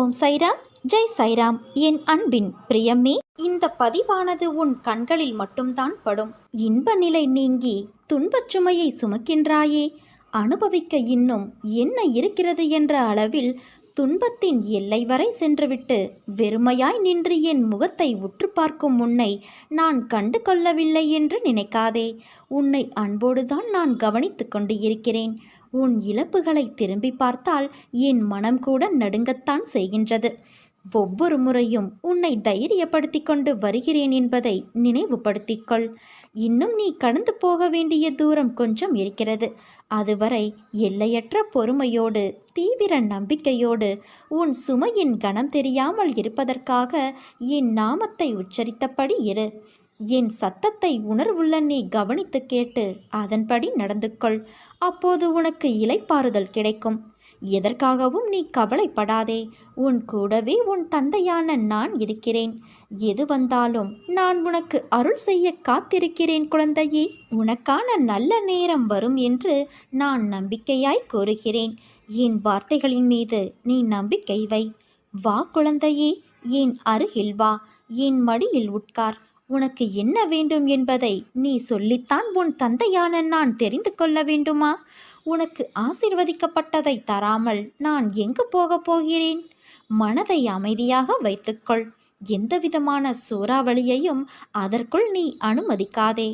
ஓம் சைராம் ஜெய் சைராம். என் அன்பின் பிரியமே இந்த பதிவானது உன் கண்களில் மட்டும்தான் படும். இன்ப நிலை நீங்கி துன்பச் சுமையை சுமக்கின்றாயே அனுபவிக்க இன்னும் என்ன இருக்கிறது என்ற அளவில் துன்பத்தின் எல்லை வரை சென்றுவிட்டு வெறுமையாய் நின்று என் முகத்தை உற்று பார்க்கும் உன்னை நான் கண்டு கொள்ளவில்லை என்று நினைக்காதே. உன்னை அன்போடுதான் நான் கவனித்து கொண்டு இருக்கிறேன். உன் இழப்புகளை திரும்பி பார்த்தால் என் மனம் கூட நடுங்கத்தான் செய்கின்றது. ஒவ்வொரு முறையும் உன்னை தைரியப்படுத்திக் கொண்டு வருகிறேன் என்பதை நினைவுபடுத்திக்கொள். இன்னும் நீ கடந்து போக வேண்டிய தூரம் கொஞ்சம் இருக்கிறது. அதுவரை எல்லையற்ற பொறுமையோடு தீவிர நம்பிக்கையோடு உன் சுமையின் கணம் தெரியாமல் இருப்பதற்காக என் நாமத்தை உச்சரித்தபடி இரு. என் சத்தத்தை உணர்வுள்ள நீ கவனித்து கேட்டு அதன்படி நடந்து கொள் அப்போது உனக்கு இலைப்பாறுதல் கிடைக்கும். எதற்காகவும் நீ கவலைப்படாதே. உன் கூடவே உன் தந்தையான நான் இருக்கிறேன். எது வந்தாலும் நான் உனக்கு அருள் செய்ய காத்திருக்கிறேன் குழந்தையே. உனக்கான நல்ல நேரம் வரும் என்று நான் நம்பிக்கையாய் கூறுகிறேன். என் வார்த்தைகளின் மீது நீ நம்பிக்கை வை. வா குழந்தையே. என் அருகில் வா. என் மடியில் உட்கார். உனக்கு என்ன வேண்டும் என்பதை நீ சொல்லித்தான் உன் தந்தையான நான் தெரிந்து கொள்ள வேண்டுமா? உனக்கு ஆசிர்வதிக்கப்பட்டதை தராமல் நான் எங்கு போகப் போகிறேன்? மனதை அமைதியாக வைத்துக்கொள். எந்தவிதமான சூறாவளியையும் அதற்குள் நீ அனுமதிக்காதே.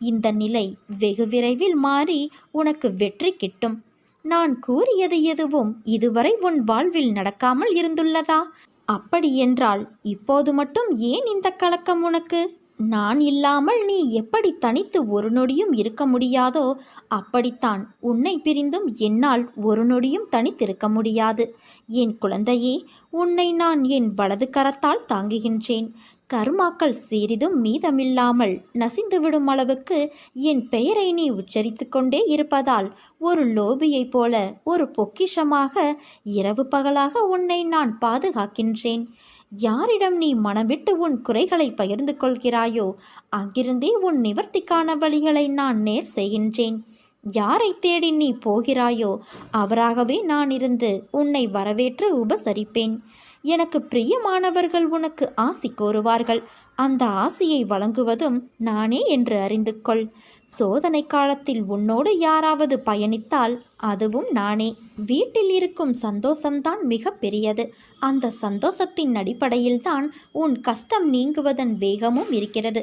இந்த நிலை வெகு விரைவில் மாறி உனக்கு வெற்றி கிட்டும். நான் கூறியது எதுவும் இதுவரை உன் வாழ்வில் நடக்காமல் இருந்துள்ளதா? அப்படியென்றால் இப்போது மட்டும் ஏன் இந்த கலக்கம் உனக்கு? நான் இல்லாமல் நீ எப்படி தனித்து ஒரு நொடியும் இருக்க முடியாதோ அப்படித்தான் உன்னை பிரிந்தும் என்னால் ஒரு நொடியும் தனித்திருக்க முடியாது. என் குழந்தையே உன்னை நான் என் வலது கரத்தால் தாங்குகின்றேன். கர்மாக்கள் சிறிதும் மீதமில்லாமல் நசிந்துவிடும் அளவுக்கு என் பெயரை நீ உச்சரித்து கொண்டே இருப்பதால் ஒரு லோபியைப் போல ஒரு பொக்கிஷமாக இரவு பகலாக உன்னை நான் பாதுகாக்கின்றேன். யாரிடம் நீ மனவிட்டு உன் குறைகளை பகிர்ந்து கொள்கிறாயோ அங்கிருந்தே உன் நிவர்த்திக்கான வழிகளை நான் நேர் செய்கின்றேன். யாரை தேடி நீ போகிறாயோ அவராகவே நான் இருந்து உன்னை வரவேற்று உபசரிப்பேன். எனக்கு பிரியமானவர்கள் உனக்கு ஆசி கோருவார்கள். அந்த ஆசியை வழங்குவதும் நானே என்று அறிந்து கொள் சோதனை காலத்தில் உன்னோடு யாராவது பயணித்தால் அதுவும் நானே. வீட்டில் இருக்கும் சந்தோஷம்தான் மிக பெரியது. அந்த சந்தோஷத்தின் அடிப்படையில்தான் உன் கஷ்டம் நீங்குவதன் வேகமும் இருக்கிறது.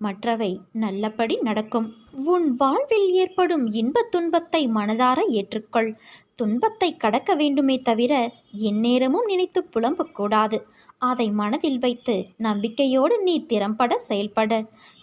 மற்றவை நல்லபடி நடக்கும். உன் வாழ்வில் ஏற்படும் இன்பத் துன்பத்தை மனதார ஏற்றுக்கொள். துன்பத்தை கடக்க வேண்டுமே தவிர எந்நேரமும் நினைத்து புலம்பக்கூடாது அதை மனதில் வைத்து நம்பிக்கையோடு நீ திறம்பட செயல்பட.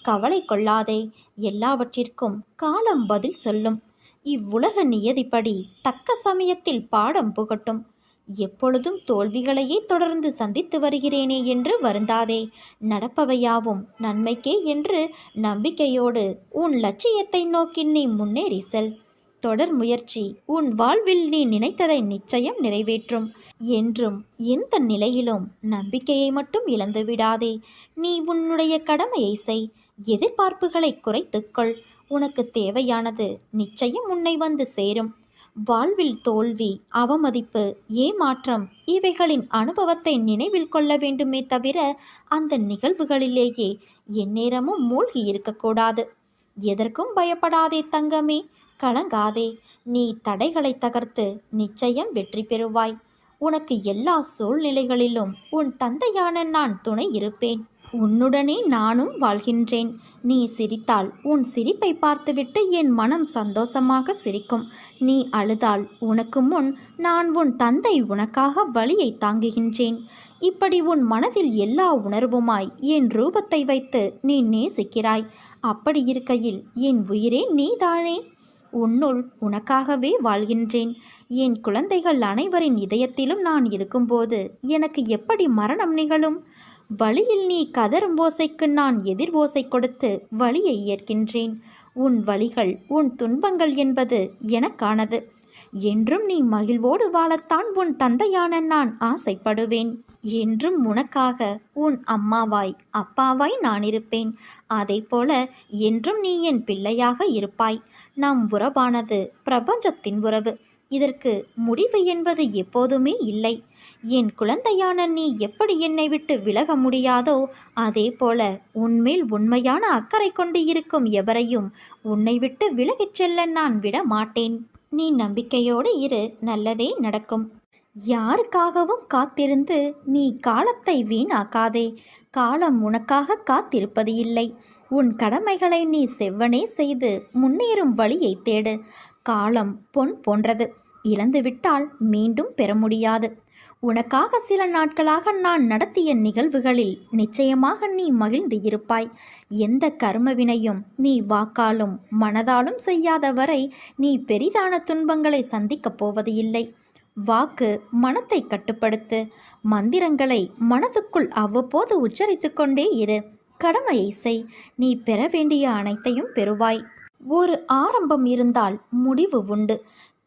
கவலை கொள்ளாதே. எல்லாவற்றிற்கும் காலம் பதில் சொல்லும். இவ்வுலக நியதிப்படி தக்க சமயத்தில் பாடம் புகட்டும். எப்பொழுதும் தோல்விகளையே தொடர்ந்து சந்தித்து வருகிறேனே என்று வருந்தாதே. நடப்பவையாவும் நன்மைக்கே என்று நம்பிக்கையோடு உன் லட்சியத்தை நோக்கி நீ முன்னேறி செல். தொடர் முயற்சி உன் வாழ்வில் நீ நினைத்ததை நிச்சயம் நிறைவேற்றும். என்றும் எந்த நிலையிலும் நம்பிக்கையை மட்டும் இழந்து விடாதே. நீ உன்னுடைய கடமையை செய். எதிர்பார்ப்புகளை குறைத்துக்கொள் உனக்கு தேவையானது நிச்சயம் உன்னை வந்து சேரும். வாழ்வில் தோல்வி அவமதிப்பு ஏமாற்றம் இவைகளின் அனுபவத்தை நினைவில் கொள்ள வேண்டுமே தவிர அந்த நிகழ்வுகளிலேயே எந்நேரமும் மூழ்கி இருக்கக்கூடாது. எதற்கும் பயப்படாதே தங்கமே கலங்காதே. நீ தடைகளை தகர்த்து நிச்சயம் வெற்றி பெறுவாய். உனக்கு எல்லா சூழ்நிலைகளிலும் உன் தந்தையான நான் துணை இருப்பேன். உன்னுடனே நானும் வாழ்கின்றேன். நீ சிரித்தால் உன் சிரிப்பை பார்த்துவிட்டு என் மனம் சந்தோஷமாக சிரிக்கும். நீ அழுதால் உனக்கு முன் நான் உன் தந்தை உனக்காக வழியை தாங்குகின்றேன். இப்படி உன் மனதில் எல்லா உணர்வுமாய் என் ரூபத்தை வைத்து நீ நேசிக்கிறாய். அப்படி இருக்கையில் என் உயிரே நீதானே? உன்னுள் உனக்காகவே வாழ்கின்றேன். என் குழந்தைகள் அனைவரின் இதயத்திலும் நான் இருக்கும்போது எனக்கு எப்படி மரணம் நிகழும்? வழியில் நீ கதரும் ஓசைக்கு நான் எதிர் ஓசை கொடுத்து வழியை ஏற்கின்றேன். உன் வழிகள் உன் துன்பங்கள் என்பது எனக்கானது. என்றும் நீ மகிழ்வோடு வாழத்தான் உன் தந்தையான நான் ஆசைப்படுவேன். என்றும் உனக்காக உன் அம்மாவாய் அப்பாவாய் நான் இருப்பேன். போல என்றும் நீ என் பிள்ளையாக இருப்பாய். நம் உறவானது பிரபஞ்சத்தின் உறவு. இதற்கு முடிவு என்பது எப்போதுமே இல்லை. என் குழந்தையான நீ எப்படி என்னை விட்டு விலக முடியாதோ அதே போல உன்மேல் உண்மையான அக்கறை கொண்டு இருக்கும் எவரையும் உன்னை விட்டு விலகிச் செல்ல நான் விட மாட்டேன் நீ நம்பிக்கையோடு இரு நல்லதே நடக்கும். யாருக்காகவும் காத்திருந்து நீ காலத்தை வீணாக்காதே. காலம் உனக்காக காத்திருப்பது இல்லை. உன் கடமைகளை நீ செவ்வனே செய்து முன்னேறும் வழியை தேடு. காலம் பொன் போன்றது. இழந்துவிட்டால் மீண்டும் பெற முடியாது. உனக்காக சில நாட்களாக நான் நடத்திய நிகழ்வுகளில் நிச்சயமாக நீ மகிழ்ந்து இருப்பாய். எந்த கர்மவினையும் நீ வாக்காலும் மனதாலும் செய்யாத வரை நீ பெரிதான துன்பங்களை சந்திக்கப் போவது இல்லை வாக்கு மனத்தை கட்டுப்படுத்து. மந்திரங்களை மனதுக்குள் அவ்வப்போது உச்சரித்து கொண்டே இரு. கடமையை செய். நீ பெற வேண்டிய அனைத்தையும் பெறுவாய். ஒரு ஆரம்பம் இருந்தால் முடிவு உண்டு.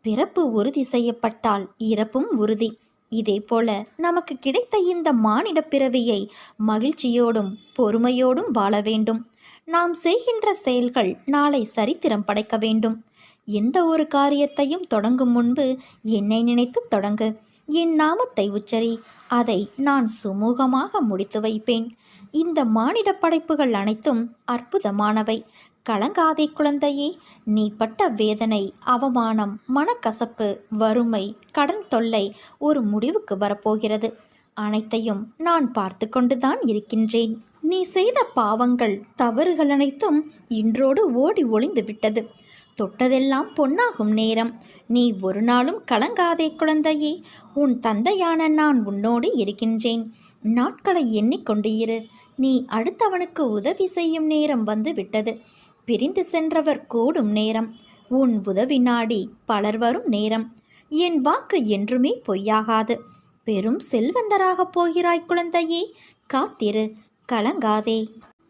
பிறப்பு உறுதி செய்யப்பட்டால் இறப்பும் உறுதி. இதேபோல நமக்கு கிடைத்த இந்த மானிட பிறவியை மகிழ்ச்சியோடும் பொறுமையோடும் வாழ வேண்டும். நாம் செய்கின்ற செயல்கள் நாளை சரித்திரம் படைக்க வேண்டும். எந்த ஒரு காரியத்தையும் தொடங்கும் முன்பு என்னை நினைத்து தொடங்கு. என் நாமத்தை உச்சரி. அதை நான் சுமூகமாக முடித்து வைப்பேன். இந்த மானிட படைப்புகள் அனைத்தும் அற்புதமானவை. கலங்காதே குழந்தையே நீ பட்ட வேதனை அவமானம் மனக்கசப்பு வறுமை கடன் தொல்லை ஒரு முடிவுக்கு வரப்போகிறது. அனைத்தையும் நான் பார்த்து கொண்டுதான் இருக்கின்றேன். நீ செய்த பாவங்கள் தவறுகள் அனைத்தும் இன்றோடு ஓடி ஒளிந்து விட்டது. தொட்டதெல்லாம் பொன்னாகும் நேரம். நீ ஒரு நாளும் கலங்காதே குழந்தையே உன் தந்தையான நான் உன்னோடு இருக்கின்றேன். நாட்களை எண்ணிக்கொண்டு இரு. நீ அடுத்தவனுக்கு உதவி செய்யும் நேரம் வந்து விட்டது. பிரிந்து சென்றவர் கூடும் நேரம். உன் உதவி நாடி பலர் வரும் நேரம். என் வாக்கு என்றுமே பொய்யாகாது. பெரும் செல்வந்தராகப் போகிறாய் குழந்தையே காத்திரு கலங்காதே.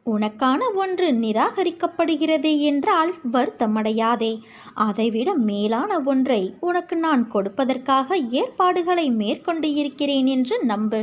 உனக்கான ஒன்று நிராகரிக்கப்படுகிறது என்றால் வருத்தமடையாதே. அதைவிட மேலான ஒன்றை உனக்கு நான் கொடுப்பதற்காக ஏற்பாடுகளை மேற்கொண்டு இருக்கிறேன் என்று நம்பு.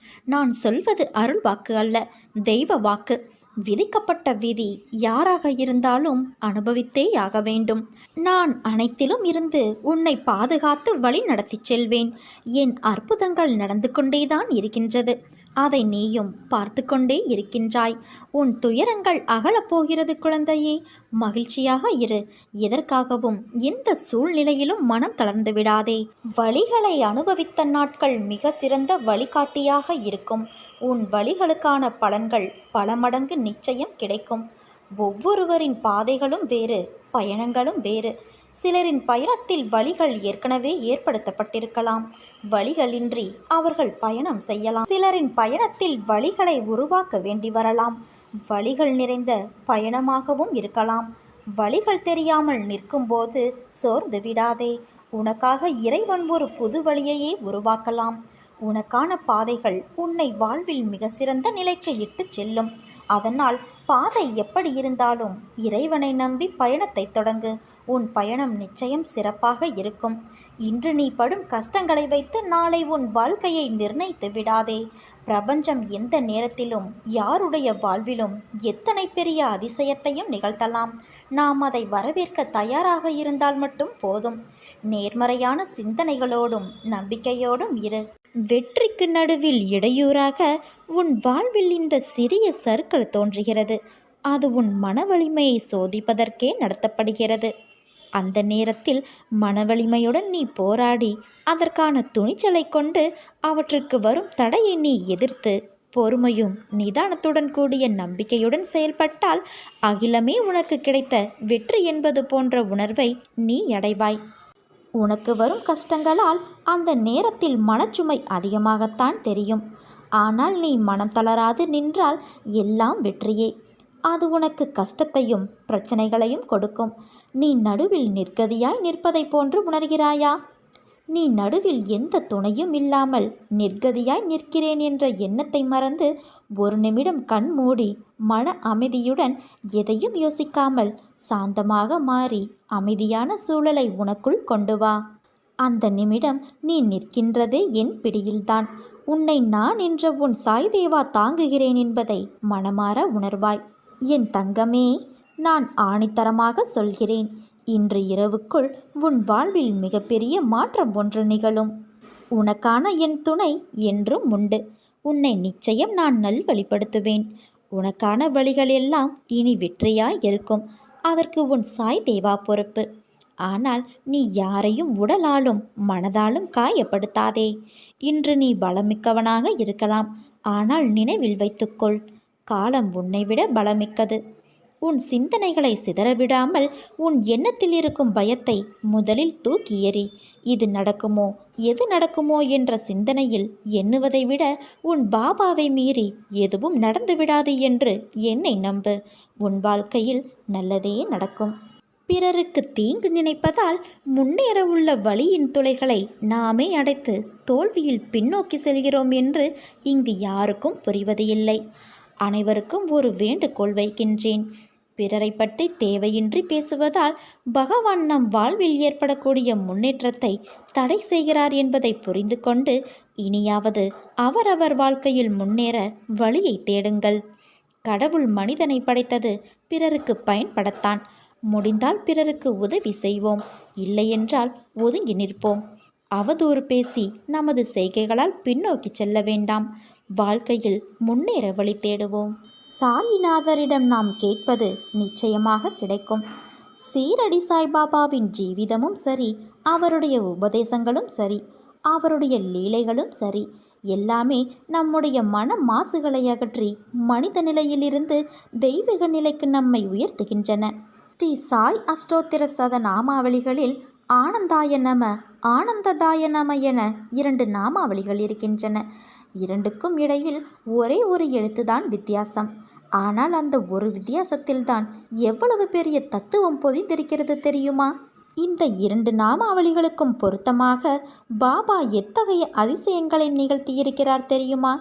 நான் சொல்வது அருள் வாக்கு அல்ல தெய்வ வாக்கு. விதிக்கப்பட்ட விதி யாராக இருந்தாலும் அனுபவித்தே ஆக வேண்டும். நான் அனைத்திலும் இருந்து உன்னை பாதுகாத்து வழி நடத்திச் செல்வேன். என் அற்புதங்கள் நடந்து கொண்டேதான் இருக்கின்றது. அதை நீயும் பார்த்து கொண்டே இருக்கின்றாய். உன் துயரங்கள் அகலப்போகிறது குழந்தையே. மகிழ்ச்சியாக இரு. எதற்காகவும் எந்த சூழ்நிலையிலும் மனம் தளர்ந்து விடாதே. வழிகளை அனுபவித்த நாட்கள் மிக சிறந்த வழிகாட்டியாக இருக்கும். உன் வழிகளுக்கான பலன்கள் பல மடங்கு நிச்சயம் கிடைக்கும். ஒவ்வொருவரின் பாதைகளும் வேறு பயணங்களும் வேறு. சிலரின் பயணத்தில் வழிகள் ஏற்கனவே ஏற்படுத்தப்பட்டிருக்கலாம். வழிகளின்றி அவர்கள் பயணம் செய்யலாம். சிலரின் பயணத்தில் வழிகளை உருவாக்க வேண்டி வரலாம். வழிகள் நிறைந்த பயணமாகவும் இருக்கலாம். வழிகள் தெரியாமல் நிற்கும்போது சோர்ந்து விடாதே. உனக்காக இறைவன் ஒரு புது வழியையே உருவாக்கலாம். உனக்கான பாதைகள் உன்னை வாழ்வில் மிக சிறந்த நிலைக்கு இட்டுச் செல்லும். அதனால் பாதை எப்படி இருந்தாலும் இறைவனை நம்பி பயணத்தை தொடங்கு. உன் பயணம் நிச்சயம் சிறப்பாக இருக்கும். இன்று நீ படும் கஷ்டங்களை வைத்து நாளை உன் வாழ்க்கையை நிர்ணயித்து விடாதே. பிரபஞ்சம் எந்த நேரத்திலும் யாருடைய வாழ்விலும் எத்தனை பெரிய அதிசயத்தையும் நிகழ்த்தலாம். நாம் அதை வரவேற்க தயாராக இருந்தால் மட்டும் போதும். நேர்மறையான சிந்தனைகளோடும் நம்பிக்கையோடும் இரு. வெற்றிக்கு நடுவில் இடையூறாக உன் வாழ்வில் இந்த சிறிய சர்க்கிள் தோன்றுகிறது. அது உன் மன வலிமையை சோதிப்பதற்கே நடத்தப்படுகிறது. அந்த நேரத்தில் மனவலிமையுடன் நீ போராடி அதற்கான துணிச்சலை கொண்டு அவற்றுக்கு வரும் தடையை நீ எதிர்த்து பொறுமையும் நிதானத்துடன் கூடிய நம்பிக்கையுடன் செயல்பட்டால் அகிலமே உனக்கு கிடைத்த வெற்றி என்பது போன்ற உணர்வை நீ அடைவாய். உனக்கு வரும் கஷ்டங்களால் அந்த நேரத்தில் மனச்சுமை அதிகமாகத்தான் தெரியும். ஆனால் நீ மனம் தளராது நின்றால் எல்லாம் வெற்றியே. அது உனக்கு கஷ்டத்தையும் பிரச்சனைகளையும் கொடுக்கும். நீ நடுவில் நிற்கதியாய் நிற்பதைப் போன்று உணர்கிறாயா? நீ நடுவில் எந்த துணையும் இல்லாமல் நிர்கதியாய் நிற்கிறேன் என்ற எண்ணத்தை மறந்து ஒரு நிமிடம் கண் மூடி மன அமைதியுடன் எதையும் யோசிக்காமல் சாந்தமாக மாறி அமைதியான சூழலை உனக்குள் கொண்டு வா. அந்த நிமிடம் நீ நிற்கின்றதே என் பிடியில்தான். உன்னை நான் என்ற உன் சாய்தேவா தாங்குகிறேன் என்பதை மனமாற உணர்வாய். என் தங்கமே நான் ஆணித்தரமாக சொல்கிறேன். இன்று இரவுக்குள் உன் வாழ்வில் மிகப்பெரிய மாற்றம் ஒன்று நிகழும். உனக்கான என் துணை என்றும் உண்டு. உன்னை நிச்சயம் நான் நல்வழிப்படுத்துவேன். உனக்கான வழிகள் எல்லாம் இனி வெற்றியாய் இருக்கும். அதற்கு உன் சாய் தேவா பொறுப்பு. ஆனால் நீ யாரையும் உடலாலும் மனதாலும் காயப்படுத்தாதே. இன்று நீ பலமிக்கவனாக இருக்கலாம். ஆனால் நினைவில் வைத்துக்கொள். காலம் உன்னை விட பலமிக்கது. உன் சிந்தனைகளை சிதறவிடாமல் உன் எண்ணத்தில் இருக்கும் பயத்தை முதலில் தூக்கி எறி இது நடக்குமோ எது நடக்குமோ என்ற சிந்தனையில் எண்ணுவதை விட உன் பாபாவை மீறி எதுவும் நடந்துவிடாது என்று என்னை நம்பு. உன் வாழ்க்கையில் நல்லதே நடக்கும். பிறருக்கு தீங்கு நினைப்பதால் முன்னேற உள்ள வழியின் துளைகளை நாமே அடைத்து தோல்வியில் பின்னோக்கி செல்கிறோம் என்று இங்கு யாருக்கும் புரிவது இல்லை அனைவருக்கும் ஒரு வேண்டுகோள் வைக்கின்றேன். பிறரை பற்றி தேவையின்றி பேசுவதால் பகவான் நம் வாழ்வில் ஏற்படக்கூடிய முன்னேற்றத்தை தடை செய்கிறார் என்பதை புரிந்து கொண்டு இனியாவது அவரவர் வாழ்க்கையில் முன்னேற வழியை தேடுங்கள். கடவுள் மனிதனை படைத்தது பிறருக்கு பயன்படத்தான். முடிந்தால் பிறருக்கு உதவி செய்வோம். இல்லையென்றால் ஒதுங்கி நிற்போம். அவதூறு பேசி நமது செய்கைகளால் பின்னோக்கி செல்ல வேண்டாம். வாழ்க்கையில் முன்னேற வழி தேடுவோம். சாயிநாதரிடம் நாம் கேட்பது நிச்சயமாக கிடைக்கும். சீரடி சாய்பாபாவின் ஜீவிதமும் சரி அவருடைய உபதேசங்களும் சரி அவருடைய லீலைகளும் சரி எல்லாமே நம்முடைய மன மாசுகளை அகற்றி மனித நிலையிலிருந்து தெய்வீக நிலைக்கு நம்மை உயர்த்துகின்றன. ஸ்ரீ சாய் அஷ்டோத்திர சத நாமாவளிகளில் ஆனந்தாய நம ஆனந்ததாய நம என இரண்டு நாமாவளிகள் இருக்கின்றன. இரண்டுக்கும் இடையில் ஒரே ஒரு எழுத்துதான் வித்தியாசம். ஆனால் அந்த ஒரு வித்தியாசத்தில்தான் எவ்வளவு பெரிய தத்துவம் பொதிந்திருக்கிறது தெரியுமா? இந்த இரண்டு நாமாவளிகளுக்கும் பொருத்தமாக பாபா எத்தகைய அதிசயங்களை நிகழ்த்தியிருக்கிறார் தெரியுமா?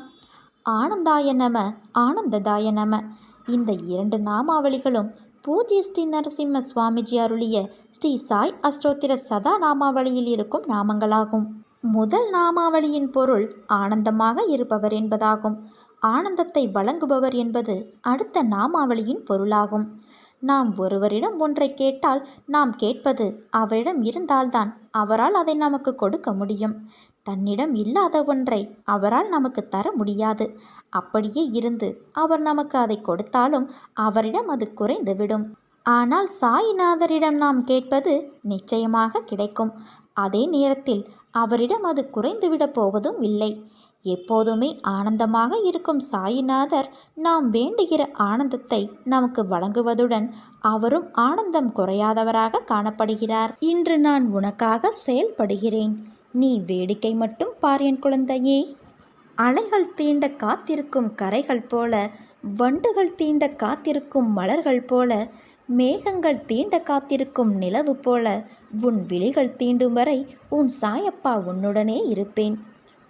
ஆனந்தாய நம ஆனந்ததாய நம. இந்த இரண்டு நாமாவளிகளும் பூஜ்ய ஸ்ரீ நரசிம்ம சுவாமிஜி அருளிய ஸ்ரீ சாய் அஷ்டோத்திர சதா நாமாவளியில் இருக்கும் நாமங்களாகும். முதல் நாமாவளியின் பொருள் ஆனந்தமாக இருப்பவர் என்பதாகும். ஆனந்தத்தை வழங்குபவர் என்பது அடுத்த நாமாவளியின் பொருளாகும். நாம் ஒருவரிடம் ஒன்றை கேட்டால் நாம் கேட்பது அவரிடம் இருந்தால்தான் அவரால் அதை நமக்கு கொடுக்க முடியும். தன்னிடம் இல்லாத ஒன்றை அவரால் நமக்கு தர முடியாது. அப்படியே இருந்து அவர் நமக்கு அதை கொடுத்தாலும் அவரிடம் அது குறைந்துவிடும் ஆனால் சாயிநாதரிடம் நாம் கேட்பது நிச்சயமாக கிடைக்கும். அதே நேரத்தில் அவரிடம் அது குறைந்துவிடப் போவதும் இல்லை. எப்போதுமே ஆனந்தமாக இருக்கும் சாயிநாதர் நாம் வேண்டுகிற ஆனந்தத்தை நமக்கு வழங்குவதுடன் அவரும் ஆனந்தம் குறையாதவராக காணப்படுகிறார். இன்று நான் உனக்காக செயல்படுகிறேன். நீ வேடிக்கை மட்டும் பார் என் குழந்தையே. அலைகள் தீண்ட காத்திருக்கும் கரைகள் போல வண்டுகள் தீண்ட காத்திருக்கும் மலர்கள் போல மேகங்கள் தீண்ட காத்திருக்கும் நிலவு போல உன் விழிகள் தீண்டும் வரை உன் சாயப்பா உன்னுடனே இருப்பேன்.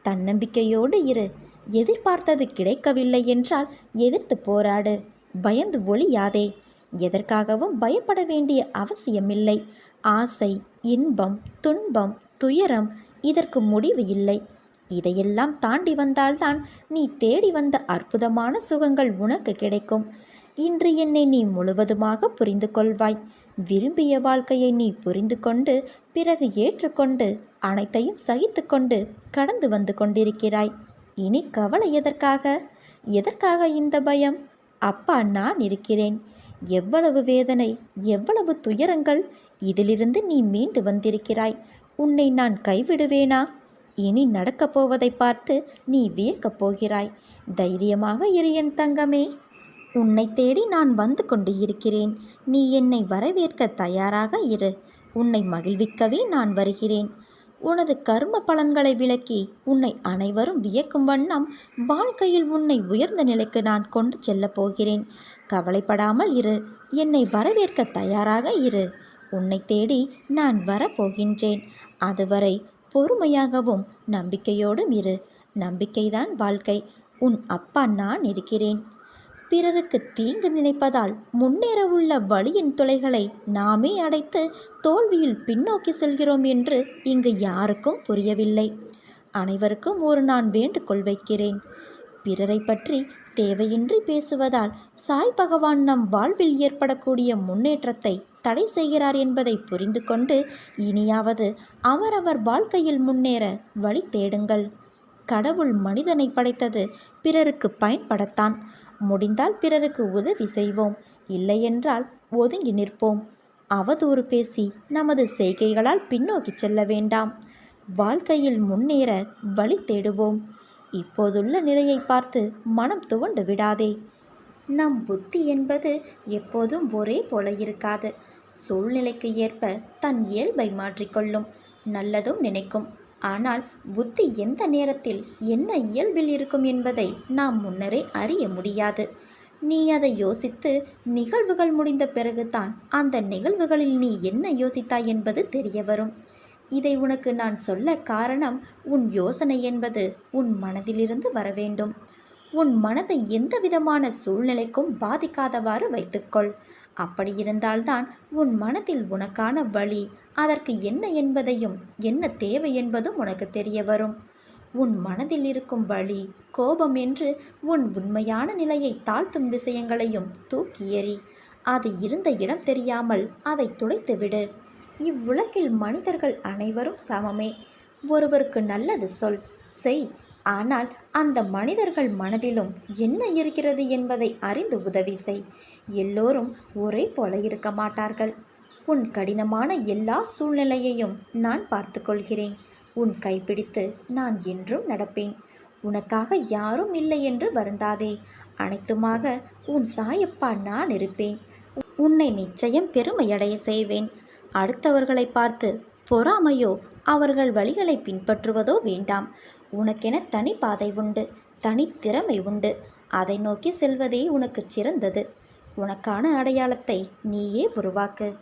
தன்னம்பிக்கையோடு இரு. எதிர்பார்த்தது கிடைக்கவில்லை என்றால் எதிர்த்து போராடு. பயந்து ஒளியாதே எதற்காகவும் பயப்பட வேண்டிய அவசியமில்லை. ஆசை இன்பம் துன்பம் துயரம் இதற்கு முடிவு இல்லை. இதையெல்லாம் தாண்டி வந்தால்தான் நீ தேடி வந்த அற்புதமான சுகங்கள் உனக்கு கிடைக்கும். இன்று என்னை நீ முழுவதுமாக புரிந்து கொள்வாய் விரும்பிய வாழ்க்கையை நீ புரிந்து கொண்டு பிறகு ஏற்றுக்கொண்டு அனைத்தையும் சகித்து கொண்டு கடந்து வந்து கொண்டிருக்கிறாய். இனி கவலை எதற்காக? எதற்காக இந்த பயம்? அப்பா நான் இருக்கிறேன். எவ்வளவு வேதனை எவ்வளவு துயரங்கள் இதிலிருந்து நீ மீண்டு வந்திருக்கிறாய். உன்னை நான் கைவிடுவேனா? இனி நடக்கப் போவதை பார்த்து நீ வியக்கப் போகிறாய். தைரியமாக இரு என் தங்கமே. உன்னை தேடி நான் வந்து கொண்டு இருக்கிறேன். நீ என்னை வரவேற்க தயாராக இரு. உன்னை மகிழ்விக்கவே நான் வருகிறேன். உனது கர்ம பலன்களை விளக்கி உன்னை அனைவரும் வியக்கும் வண்ணம் வாழ்க்கையில் உன்னை உயர்ந்த நிலைக்கு நான் கொண்டு செல்லப் போகிறேன். கவலைப்படாமல் இரு. என்னை வரவேற்க தயாராக இரு. உன்னை தேடி நான் வரப்போகின்றேன். அதுவரை பொறுமையாகவும் நம்பிக்கையோடும் இரு. நம்பிக்கைதான் வாழ்க்கை. உன் அப்பா நான் இருக்கிறேன். பிறருக்கு தீங்கு நினைப்பதால் முன்னேறவுள்ள வழியின் துளைகளை நாமே அடைத்து தோல்வியில் பின்னோக்கி செல்கிறோம் என்று இங்கு யாருக்கும் புரியவில்லை. அனைவருக்கும் ஒரு நான் வேண்டுகோள் வைக்கிறேன். பிறரை பற்றி தேவையின்றி பேசுவதால் சாய் பகவான் நம் வாழ்வில் ஏற்படக்கூடிய முன்னேற்றத்தை தடை செய்கிறார் என்பதை புரிந்து கொண்டு இனியாவது அவரவர் வாழ்க்கையில் முன்னேற வழி தேடுங்கள். கடவுள் மனிதனை படைத்தது பிறருக்கு பயன்படத்தான். முடிந்தால் பிறருக்கு உதவி செய்வோம். இல்லையென்றால் ஒதுங்கி நிற்போம். அவதூறு பேசி நமது செய்கைகளால் பின்னோக்கி செல்ல வேண்டாம். வாழ்க்கையில் முன்னேற வழி தேடுவோம். இப்போதுள்ள நிலையை பார்த்து மனம் துவண்டு விடாதே. நம் புத்தி என்பது எப்போதும் ஒரே போல இருக்காது. சூழ்நிலைக்கு ஏற்ப தன் இயல்பை மாற்றிக்கொள்ளும். நல்லதும் நினைக்கும். ஆனால் புத்தி எந்த நேரத்தில் என்ன இயல்பில் இருக்கும் என்பதை நாம் முன்னரே அறிய முடியாது. நீ அதை யோசித்து நிகழ்வுகள் முடிந்த பிறகுதான் அந்த நிகழ்வுகளில் நீ என்ன யோசித்தாய் என்பது தெரிய வரும். இதை உனக்கு நான் சொல்ல காரணம் உன் யோசனை என்பது உன் மனதிலிருந்து வர வேண்டும். உன் மனதை எந்த விதமான சூழ்நிலைக்கும் பாதிக்காதவாறு வைத்துக்கொள். அப்படி இருந்தால்தான் உன் மனதில் உனக்கான வழி அதற்கு என்ன என்பதையும் என்ன தேவை என்பதும் உனக்கு தெரிய வரும். உன் மனதில் இருக்கும் வழி கோபம் என்று உன் உண்மையான நிலையை தாழ்த்தும் விஷயங்களையும் தூக்கி எறி அது இருந்த இடம் தெரியாமல் அதை துடைத்துவிடு இவ்வுலகில் மனிதர்கள் அனைவரும் சமமே. ஒருவருக்கு நல்லது சொல் செய். ஆனால் அந்த மனிதர்கள் மனதிலும் என்ன இருக்கிறது என்பதை அறிந்து உதவி செய். எல்லோரும் ஒரே போல இருக்க மாட்டார்கள். உன் கடினமான எல்லா சூழ்நிலையையும் நான் பார்த்து கொள்கிறேன் உன் கைப்பிடித்து நான் என்றும் நடப்பேன். உனக்காக யாரும் இல்லை என்று வருந்தாதே. அனைத்துமாக உன் சாயப்பா நான் இருப்பேன். உன்னை நிச்சயம் பெருமையடைய செய்வேன். அடுத்தவர்களை பார்த்து பொறாமையோ அவர்கள் வழிகளை பின்பற்றுவதோ வேண்டாம். உனக்கென தனி பாதை உண்டு தனித்திறமை உண்டு. அதை நோக்கி செல்வதே உனக்கு சிறந்தது. உனக்கான அடையாளத்தை நீயே உருவாக்கு.